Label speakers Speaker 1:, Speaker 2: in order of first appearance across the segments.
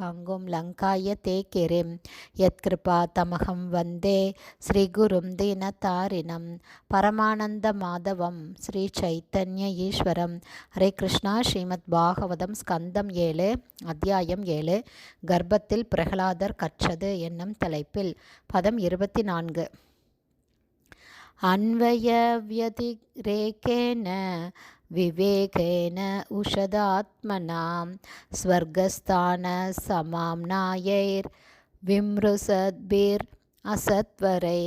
Speaker 1: मुखं करोति वाचालं पङ्गुं लङ्काय ते किरिं यत्कृपातमहं वन्दे श्रीगुरुं दीनतारिणं परमानन्दमाधवं श्रीचैतन्य ஈஸ்வரம் ஹரே கிருஷ்ணா ஸ்ரீமத் பாகவதம் ஸ்கந்தம் ஏழு அத்தியாயம் ஏழு கர்ப்பத்தில் பிரகலாதர் கற்றது என்னும் தலைப்பில் பதம் இருபத்தி நான்கு अन्वयव्यतिरेकेन विवेकेन उषदात्मनां स्वर्गस्थानसमाम्नायैर्विमृसद्भिर् அசத்வரை.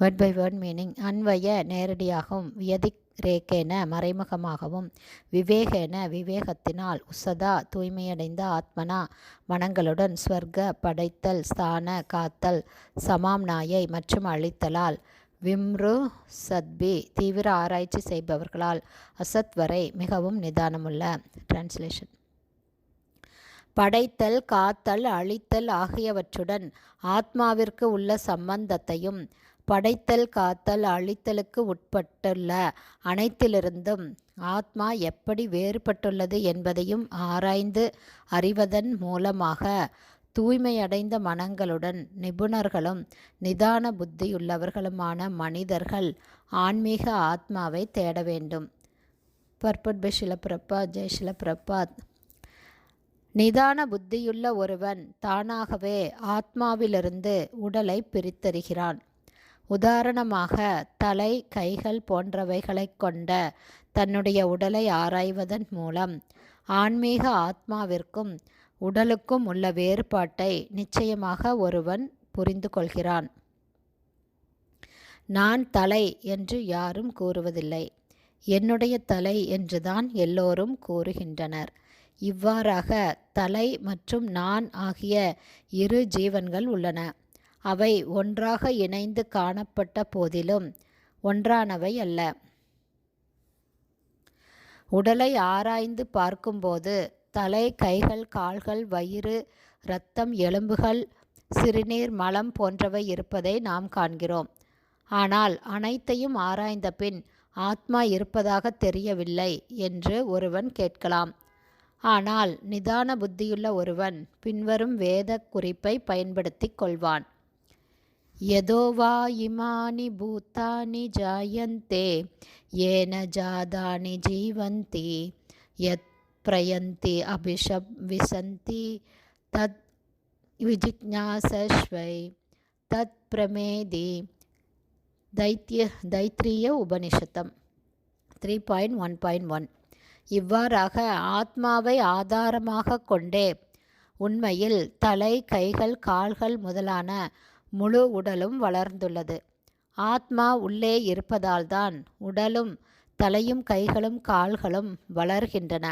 Speaker 1: வேர்ட் பை வேர்ட் மீனிங் அன்வய நேரடியாகவும் வியதிக் ரேக்கேன மறைமுகமாகவும் விவேகேன விவேகத்தினால் உசதா தூய்மையடைந்த ஆத்மனா மனங்களுடன் ஸ்வர்க படைத்தல் ஸ்தான காத்தல் சமாம்நாயை மற்றும் அழித்தலால் விம்ரு சத்பி தீவிர ஆராய்ச்சி செய்பவர்களால் அசத் வரை மிகவும் நிதானமுள்ள. டிரான்ஸ்லேஷன் படைத்தல் காத்தல் அழித்தல் ஆகியவற்றுடன் ஆத்மாவிற்கு உள்ள சம்பந்தத்தையும் படைத்தல் காத்தல் அழித்தலுக்கு உட்பட்டுள்ள அனைத்திலிருந்தும் ஆத்மா எப்படி வேறுபட்டுள்ளது என்பதையும் ஆராய்ந்து அறிவதன் மூலமாக தூய்மையடைந்த மனங்களுடன் நிபுணர்களும் நிதான புத்தியுள்ளவர்களுமான மனிதர்கள் ஆன்மீக ஆத்மாவை தேட வேண்டும். பர்பட் பை பிரபாத் பிரபாத் நிதான புத்தியுள்ள ஒருவன் தானாகவே ஆத்மாவிலிருந்து உடலை பிரித்தறிகிறான். உதாரணமாக தலை கைகள் போன்றவைகளைக் கொண்ட தன்னுடைய உடலை ஆராய்வதன் மூலம் ஆன்மீக ஆத்மாவிற்கும் உடலுக்கும் உள்ள வேறுபாட்டை நிச்சயமாக ஒருவன் புரிந்து கொள்கிறான். நான் தலை என்று யாரும் கூறுவதில்லை. என்னுடைய தலை என்றுதான் எல்லோரும் கூறுகின்றனர். இவ்வாறாக தலை மற்றும் நான் ஆகிய இரு ஜீவன்கள் உள்ளன. அவை ஒன்றாக இணைந்து காணப்பட்ட போதிலும் ஒன்றானவை அல்ல. உடலை ஆராய்ந்து பார்க்கும்போது தலை கைகள் கால்கள் வயிறு இரத்தம் எலும்புகள் சிறுநீர் மலம் போன்றவை இருப்பதை நாம் காண்கிறோம் ஆனால் அனைத்தையும் ஆராய்ந்த பின் ஆத்மா இருப்பதாக தெரியவில்லை என்று ஒருவன் கேட்கலாம் ஆனால் நிதான புத்தியுள்ள ஒருவன் பின்வரும் வேத குறிப்பை பயன்படுத்தி கொள்வான் यदो वा इमानि भूतानि जायन्ते येन जातानि जीवन्ति यत् प्रयन्ति अभिशप् विसन्ति तत् विजिज्ञासश्वै तत् प्रमेदि தைத்திய Taittiriya உபனிஷத்தம் three point one point one இவ்வாறாக ஆத்மாவை ஆதாரமாக கொண்டே உண்மையில் தலை கைகள் கால்கள் முதலான முழு உடலும் வளர்ந்துள்ளது ஆத்மா உள்ளே இருப்பதால்தான் உடலும் தலையும் கைகளும் கால்களும் வளர்கின்றன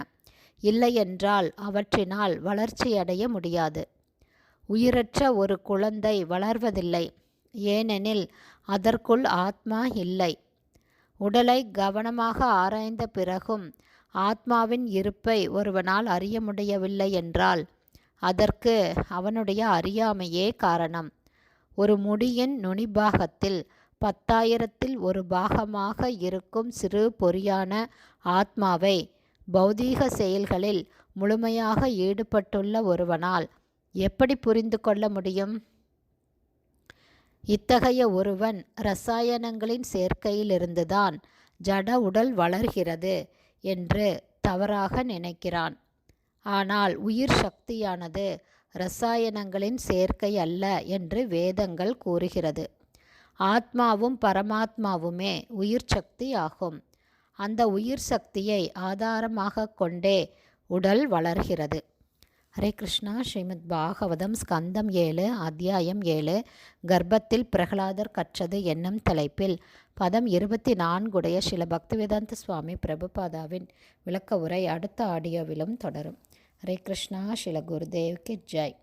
Speaker 1: இல்லையென்றால் அவற்றினால் வளர்ச்சியடைய முடியாது. உயிரற்ற ஒரு குழந்தை வளர்வதில்லை. ஏனெனில் அதற்குள் ஆத்மா இல்லை. உடலை கவனமாக ஆராய்ந்த பிறகும் ஆத்மாவின் இருப்பை ஒருவனால் அறிய முடியவில்லை என்றால் அதற்கு அவனுடைய அறியாமையே காரணம். ஒரு முடியின் நுனிபாகத்தில் பத்தாயிரத்தில் ஒரு பாகமாக இருக்கும் சிறு பொறியான ஆத்மாவை பௌதீக செயல்களில் முழுமையாக ஈடுபட்டுள்ள ஒருவனால் எப்படி புரிந்து கொள்ள முடியும்? இத்தகைய ஒருவன் ரசாயனங்களின் சேர்க்கையிலிருந்துதான் ஜட உடல் வளர்கிறது என்று தவறாக நினைக்கிறான். ஆனால் உயிர் சக்தியானது ரசாயனங்களின் சேர்க்கை அல்ல என்று வேதங்கள் கூறுகிறது. ஆத்மாவும் பரமாத்மாவுமே உயிர் சக்தி ஆகும் அந்த உயிர் சக்தியை ஆதாரமாக கொண்டே உடல் வளர்கிறது. ஹரே கிருஷ்ணா. ஸ்ரீமத் பாகவதம் ஸ்கந்தம் ஏழு அத்தியாயம் ஏழு. கர்ப்பத்தில் பிரகலாதர் கற்றது என்னும் தலைப்பில் பதம் இருபத்தி நான்குடைய சில பக்திவேதாந்த சுவாமி பிரபுபாதாவின் விளக்க உரை அடுத்த ஆடியோவிலும் தொடரும். ஹரே கிருஷ்ணா. ஸ்ரீல குருதேவ் ஜெய்.